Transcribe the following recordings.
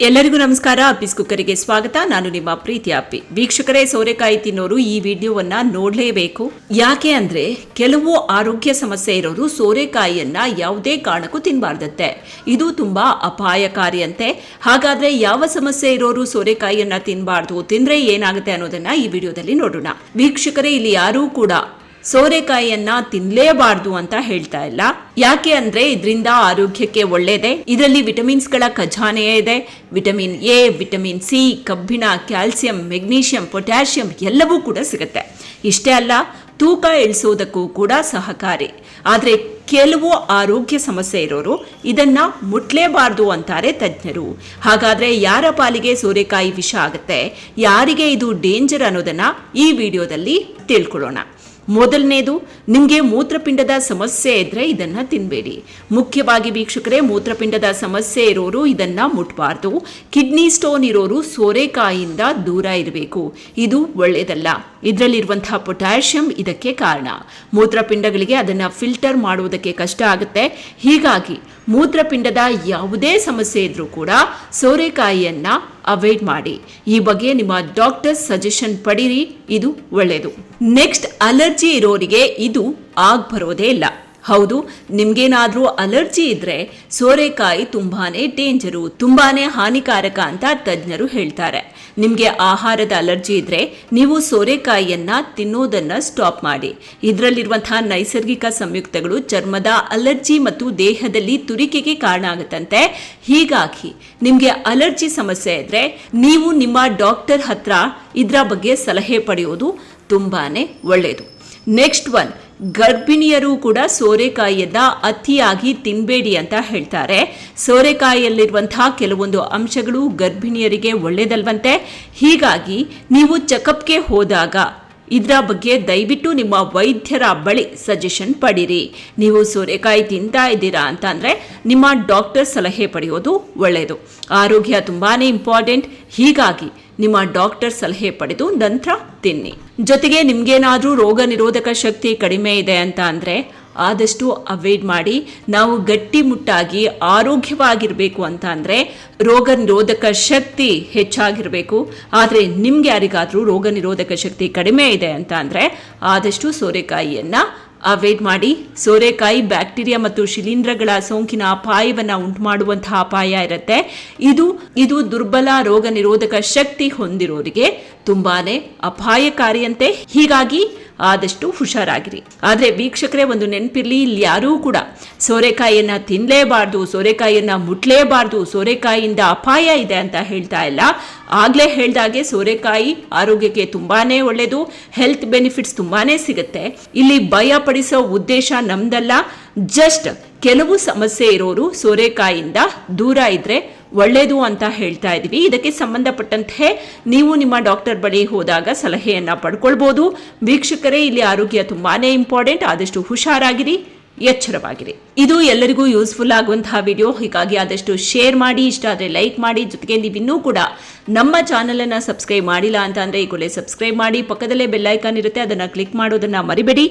ಎಲ್ಲರಿಗೂ ನಮಸ್ಕಾರ. ಅಪ್ಪಿಸ್ ಕುಕ್ಕರಿಗೆ ಸ್ವಾಗತ. ನಾನು ನಿಮ್ಮ ಪ್ರೀತಿ ಅಪ್ಪಿ. ವೀಕ್ಷಕರೇ, ಸೋರೆಕಾಯಿ ತಿನ್ನೋರು ಈ ವಿಡಿಯೋವನ್ನ ನೋಡಲೇಬೇಕು. ಯಾಕೆ ಅಂದ್ರೆ, ಕೆಲವು ಆರೋಗ್ಯ ಸಮಸ್ಯೆ ಇರೋರು ಸೋರೆಕಾಯಿಯನ್ನ ಯಾವುದೇ ಕಾರಣಕ್ಕೂ ತಿನ್ನಬಾರ್ದತ್ತೆ ಇದು ತುಂಬಾ ಅಪಾಯಕಾರಿ ಅಂತೆ. ಹಾಗಾದ್ರೆ ಯಾವ ಸಮಸ್ಯೆ ಇರೋರು ಸೋರೆಕಾಯಿಯನ್ನ ತಿನ್ನಬಾರ್ದು ತಿಂದ್ರೆ ಏನಾಗುತ್ತೆ ಅನ್ನೋದನ್ನ ಈ ವಿಡಿಯೋದಲ್ಲಿ ನೋಡೋಣ. ವೀಕ್ಷಕರೇ, ಇಲ್ಲಿ ಯಾರೂ ಕೂಡ ಸೋರೆಕಾಯಿಯನ್ನ ತಿನ್ಲೇಬಾರ್ದು ಅಂತ ಹೇಳ್ತಾ ಇಲ್ಲ. ಯಾಕೆ ಅಂದ್ರೆ ಇದರಿಂದ ಆರೋಗ್ಯಕ್ಕೆ ಒಳ್ಳೇದೆ. ಇದರಲ್ಲಿ ವಿಟಮಿನ್ಸ್ಗಳ ಖಜಾನೆಯೇ ಇದೆ. ವಿಟಮಿನ್ ಎ, ವಿಟಮಿನ್ ಸಿ, ಕಬ್ಬಿಣ, ಕ್ಯಾಲ್ಸಿಯಂ, ಮೆಗ್ನೀಷಿಯಂ, ಪೊಟ್ಯಾಷಿಯಂ ಎಲ್ಲವೂ ಕೂಡ ಸಿಗುತ್ತೆ. ಇಷ್ಟೇ ಅಲ್ಲ, ತೂಕ ಇಳಿಸೋದಕ್ಕೂ ಕೂಡ ಸಹಕಾರಿ. ಆದರೆ ಕೆಲವು ಆರೋಗ್ಯ ಸಮಸ್ಯೆ ಇರೋರು ಇದನ್ನ ಮುಟ್ಲೇಬಾರ್ದು ಅಂತಾರೆ ತಜ್ಞರು. ಹಾಗಾದ್ರೆ ಯಾರ ಪಾಲಿಗೆ ಸೋರೆಕಾಯಿ ವಿಷ ಆಗುತ್ತೆ? ಯಾರಿಗೆ ಇದು ಡೇಂಜರ್ ಅನ್ನೋದನ್ನ ಈ ವಿಡಿಯೋದಲ್ಲಿ ತಿಳ್ಕೊಳ್ಳೋಣ. ಮೊದಲನೇದು, ನಿಮಗೆ ಮೂತ್ರಪಿಂಡದ ಸಮಸ್ಯೆ ಇದ್ರೆ ಇದನ್ನ ತಿನ್ನಬೇಡಿ ಮುಖ್ಯವಾಗಿ ವೀಕ್ಷಕರೇ, ಮೂತ್ರಪಿಂಡದ ಸಮಸ್ಯೆ ಇರೋರು ಇದನ್ನ ಮುಟ್ಬಾರ್ದು. ಕಿಡ್ನಿ ಸ್ಟೋನ್ ಇರೋರು ಸೋರೆಕಾಯಿಯಿಂದ ದೂರ ಇರಬೇಕು. ಇದು ಒಳ್ಳೆಯದಲ್ಲ ಇದರಲ್ಲಿರುವಂತಹ ಪೊಟ್ಯಾಷಿಯಂ ಇದಕ್ಕೆ ಕಾರಣ. ಮೂತ್ರಪಿಂಡಗಳಿಗೆ ಅದನ್ನ ಫಿಲ್ಟರ್ ಮಾಡುವುದಕ್ಕೆ ಕಷ್ಟ ಆಗುತ್ತೆ. ಹೀಗಾಗಿ ಮೂತ್ರಪಿಂಡದ ಯಾವುದೇ ಸಮಸ್ಯೆ ಇದ್ರೂ ಕೂಡ ಸೋರೆಕಾಯಿಯನ್ನ ಅವಾಯ್ಡ್ ಮಾಡಿ. ಈ ಬಗ್ಗೆ ನಿಮ್ಮ ಡಾಕ್ಟರ್ ಸಜೆಷನ್ ಪಡೀರಿ, ಇದು ಒಳ್ಳೆಯದು ನೆಕ್ಸ್ಟ್, ಅಲರ್ಜಿ ಇರೋರಿಗೆ ಇದು ಆಗ್ ಬರೋದೇ ಇಲ್ಲ. ಹೌದು, ನಿಮ್ಗೇನಾದರೂ ಅಲರ್ಜಿ ಇದ್ರೆ ಸೋರೆಕಾಯಿ ತುಂಬಾನೇ ಡೇಂಜರು, ತುಂಬಾನೇ ಹಾನಿಕಾರಕ ಅಂತ ತಜ್ಞರು ಹೇಳ್ತಾರೆ. ನಿಮಗೆ ಆಹಾರದ ಅಲರ್ಜಿ ಇದ್ರೆ ನೀವು ಸೋರೆಕಾಯಿಯನ್ನ ತಿನ್ನೋದನ್ನ ಸ್ಟಾಪ್ ಮಾಡಿ. ಇದರಲ್ಲಿರುವಂತಹ ನೈಸರ್ಗಿಕ ಸಂಯುಕ್ತಗಳು ಚರ್ಮದ ಅಲರ್ಜಿ ಮತ್ತು ದೇಹದಲ್ಲಿ ತುರಿಕೆಗೆ ಕಾರಣ ಆಗುತ್ತಂತೆ. ಹೀಗಾಗಿ ನಿಮಗೆ ಅಲರ್ಜಿ ಸಮಸ್ಯೆ ಇದ್ರೆ ನೀವು ನಿಮ್ಮ ಡಾಕ್ಟರ್ ಹತ್ರ ಇದರ ಬಗ್ಗೆ ಸಲಹೆ ಪಡೆಯೋದು ತುಂಬಾನೇ ಒಳ್ಳೆಯದು ನೆಕ್ಸ್ಟ್ ಒನ್ ಗರ್ಭಿಣಿಯರು ಕೂಡ ಸೋರೆಕಾಯಿಯನ್ನ ಅತಿಯಾಗಿ ತಿನ್ಬೇಡಿ ಅಂತ ಹೇಳ್ತಾರೆ. ಸೋರೆಕಾಯಿಯಲ್ಲಿರುವಂತಹ ಕೆಲವೊಂದು ಅಂಶಗಳು ಗರ್ಭಿಣಿಯರಿಗೆ ಒಳ್ಳೆಯದಲ್ವಂತೆ. ಹೀಗಾಗಿ ನೀವು ಚೆಕಪ್ಗೆ ಹೋದಾಗ ಇದರ ಬಗ್ಗೆ ದಯವಿಟ್ಟು ನಿಮ್ಮ ವೈದ್ಯರ ಬಳಿ ಸಜೆಷನ್ ಪಡೀರಿ. ನೀವು ಸೋರೆಕಾಯಿ ತಿಂತಾ ಇದ್ದೀರಾ ಅಂತ ಅಂದರೆ ನಿಮ್ಮ ಡಾಕ್ಟರ್ ಸಲಹೆ ಪಡೆಯೋದು ಒಳ್ಳೆಯದು. ಆರೋಗ್ಯ ತುಂಬಾ ಇಂಪಾರ್ಟೆಂಟ್. ಹೀಗಾಗಿ ನಿಮ್ಮ ಡಾಕ್ಟರ್ ಸಲಹೆ ಪಡೆದು ನಂತರ ತಿನ್ನಿ. ಜೊತೆಗೆ ನಿಮ್ಗೇನಾದ್ರೂ ರೋಗ ನಿರೋಧಕ ಶಕ್ತಿ ಕಡಿಮೆ ಇದೆ ಅಂತ ಅಂದರೆ ಆದಷ್ಟು ಅವಾಯ್ಡ್ ಮಾಡಿ, ನಾವು ಗಟ್ಟಿಮುಟ್ಟಾಗಿ ಆರೋಗ್ಯವಾಗಿರಬೇಕು ಅಂತ ಅಂದರೆ ರೋಗ ನಿರೋಧಕ ಶಕ್ತಿ ಹೆಚ್ಚಾಗಿರಬೇಕು. ಆದರೆ ನಿಮ್ಗೆ ಯಾರಿಗಾದರೂ ರೋಗ ನಿರೋಧಕ ಶಕ್ತಿ ಕಡಿಮೆ ಇದೆ ಅಂತ ಅಂದರೆ ಆದಷ್ಟು ಸೋರೆಕಾಯಿಯನ್ನು ಅವಾಯ್ಡ್ ಮಾಡಿ ಸೋರೆಕಾಯಿ, ಬ್ಯಾಕ್ಟೀರಿಯಾ ಮತ್ತು ಶಿಲೀಂಧ್ರಗಳ ಸೋಂಕಿನ ಅಪಾಯವನ್ನು ಉಂಟು ಮಾಡುವಂತಹ ಅಪಾಯ ಇರುತ್ತೆ. ಇದು ಇದು ದುರ್ಬಲ ರೋಗ ನಿರೋಧಕ ಶಕ್ತಿ ಹೊಂದಿರೋರಿಗೆ ತುಂಬಾನೇ ಅಪಾಯಕಾರಿಯಂತೆ. ಹೀಗಾಗಿ ಆದಷ್ಟು ಹುಷಾರಾಗಿರಿ. ಆದರೆ ವೀಕ್ಷಕರೇ, ಒಂದು ನೆನಪಿರ್ಲಿ, ಇಲ್ಲಿ ಯಾರೂ ಕೂಡ ಸೋರೆಕಾಯಿಯನ್ನು ತಿನ್ನಲೇಬಾರ್ದು ಸೋರೆಕಾಯಿಯನ್ನು ಮುಟ್ಲೇಬಾರ್ದು, ಸೋರೆಕಾಯಿಯಿಂದ ಅಪಾಯ ಇದೆ ಅಂತ ಹೇಳ್ತಾ ಇಲ್ಲ. ಆಗ್ಲೇ ಹೇಳ್ದಾಗೆ ಸೋರೆಕಾಯಿ ಆರೋಗ್ಯಕ್ಕೆ ತುಂಬಾನೇ ಒಳ್ಳೆಯದು ಹೆಲ್ತ್ ಬೆನಿಫಿಟ್ಸ್ ತುಂಬಾನೇ ಸಿಗುತ್ತೆ. ಇಲ್ಲಿ ಭಯ ಪಡಿಸೋ ಉದ್ದೇಶ ನಮ್ದಲ್ಲ. ಜಸ್ಟ್ ಕೆಲವು ಸಮಸ್ಯೆ ಇರೋರು ಸೋರೆಕಾಯಿಯಿಂದ ದೂರ ಇದ್ರೆ ಒಳ್ಳೆಯದು ಅಂತ ಹೇಳ್ತಾ ಇದ್ದೀವಿ. ಇದಕ್ಕೆ ಸಂಬಂಧಪಟ್ಟಂತೆ ನೀವು ನಿಮ್ಮ ಡಾಕ್ಟರ್ ಬಳಿ ಹೋದಾಗ ಸಲಹೆಯನ್ನು ಪಡ್ಕೊಳ್ಬೋದು. ವೀಕ್ಷಕರೇ, ಇಲ್ಲಿ ಆರೋಗ್ಯ ತುಂಬಾ ಇಂಪಾರ್ಟೆಂಟ್. ಆದಷ್ಟು ಹುಷಾರಾಗಿರಿ. ಎಚ್ಚರವಾಗಿರಿ. ಇದು ಎಲ್ಲರಿಗೂ ಯೂಸ್ಫುಲ್ ಆಗುವಂತಹ ವಿಡಿಯೋ ಹೀಗಾಗಿ ಆದಷ್ಟು ಶೇರ್ ಮಾಡಿ, ಇಷ್ಟ ಆದರೆ ಲೈಕ್ ಮಾಡಿ. ಜೊತೆಗೆ ನೀವು ಇನ್ನೂ ಕೂಡ ನಮ್ಮ ಚಾನಲನ್ನು ಸಬ್ಸ್ಕ್ರೈಬ್ ಮಾಡಿಲ್ಲ ಅಂತ ಅಂದ್ರೆ ಈ ಕೂಡಲೇ ಸಬ್ಸ್ಕ್ರೈಬ್ ಮಾಡಿ. ಪಕ್ಕದಲ್ಲೇ ಬೆಲ್ಲೈಕಾನ್ ಇರುತ್ತೆ, ಅದನ್ನ ಕ್ಲಿಕ್ ಮಾಡೋದನ್ನ ಮರಿಬೇಡಿ.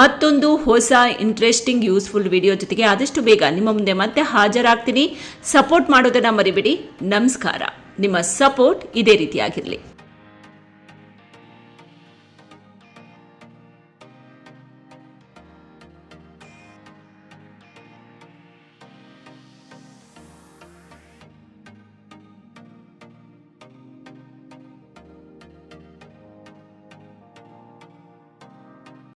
ಮತ್ತೊಂದು ಹೊಸ ಇಂಟ್ರೆಸ್ಟಿಂಗ್ ಯೂಸ್ಫುಲ್ ವಿಡಿಯೋ ಜೊತೆಗೆ ಆದಷ್ಟು ಬೇಗ ನಿಮ್ಮ ಮುಂದೆ ಮತ್ತೆ ಹಾಜರಾಗ್ತೀನಿ. ಸಪೋರ್ಟ್ ಮಾಡೋದನ್ನ ಮರಿಬೇಡಿ. ನಮಸ್ಕಾರ. ನಿಮ್ಮ ಸಪೋರ್ಟ್ ಇದೇ ರೀತಿಯಾಗಿರಲಿ.